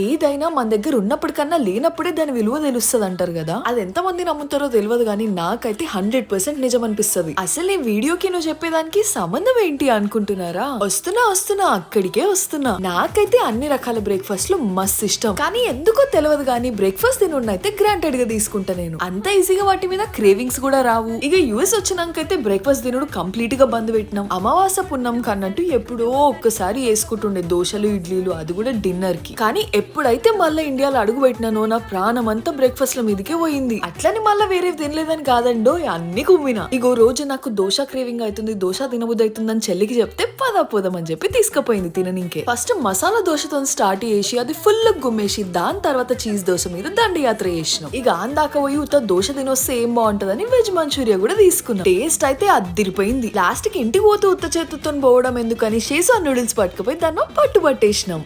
www.ecosystemsmedia.ie. ఏదైనా మన దగ్గర ఉన్నప్పటికన్నా లేనప్పుడే దాని విలువ తెలుస్తుంది అంటారు కదా? అది ఎంత మంది నమ్ముతారో తెలియదు కానీ నాకైతే హండ్రెడ్ పర్సెంట్ నిజం అనిపిస్తుంది అసలు ఈ వీడియోకి నువ్వు చెప్పేదానికి సంబంధం ఏంటి అనుకుంటున్నారా? వస్తున్నా వస్తున్నా అక్కడికే వస్తున్నా. నాకైతే అన్ని రకాల బ్రేక్ఫాస్ట్లు మస్తు ఇష్టం. కానీ ఎందుకో తెలియదు కానీ బ్రేక్ఫాస్ట్ తినుండి అయితే గ్రాంటెడ్గా తీసుకుంటా నేను. అంత ఈజీగా వాటి మీద క్రేవింగ్స్ కూడా రావు. ఇక యుఎస్ వచ్చినాకైతే బ్రేక్ఫాస్ట్ తినుడు కంప్లీట్గా బంద్ పెట్టినాం. అమావాస పున్నం కన్నట్టు ఎప్పుడో ఒక్కసారి వేసుకుంటుండే దోశలు ఇడ్లీలు అది కూడా డిన్నర్కి కానీ ఎప్పుడైతే మళ్ళీ ఇండియాలో అడుగు పెట్టినానో నా ప్రాణం అంతా బ్రేక్ఫాస్ట్ ల మీదకే పోయింది. అట్లని మళ్ళీ వేరే తినలేదని కాదండో అన్ని కుమ్మిన. ఇగో రోజు నాకు దోశ క్రేవింగ్ అవుతుంది దోశ తినబుద్ది అవుతుందని చెల్లికి చెప్తే పదా పోదామని చెప్పి తీసుకుపోయింది తిననింకే. ఫస్ట్ మసాలా దోశతో స్టార్ట్ చేసి అది ఫుల్ గుమ్మేసి దాని తర్వాత చీజ్ దోశ మీద దండయాత్ర చేసినాం. ఇక అందాక పోయి ఉత్త దోశ తినొస్తే ఏం బాగుంటదని వెజ్ మంచూరియా కూడా తీసుకున్నాం. టేస్ట్ అయితే అద్దిరిపోయింది. లాస్ట్కి ఇంటికి పోతే ఉత్త చేతుతో పోవడం ఎందుకని షేజాన్ నూడిల్స్ పట్టుకుపోయి దాన్ని పట్టు పట్టేసినాం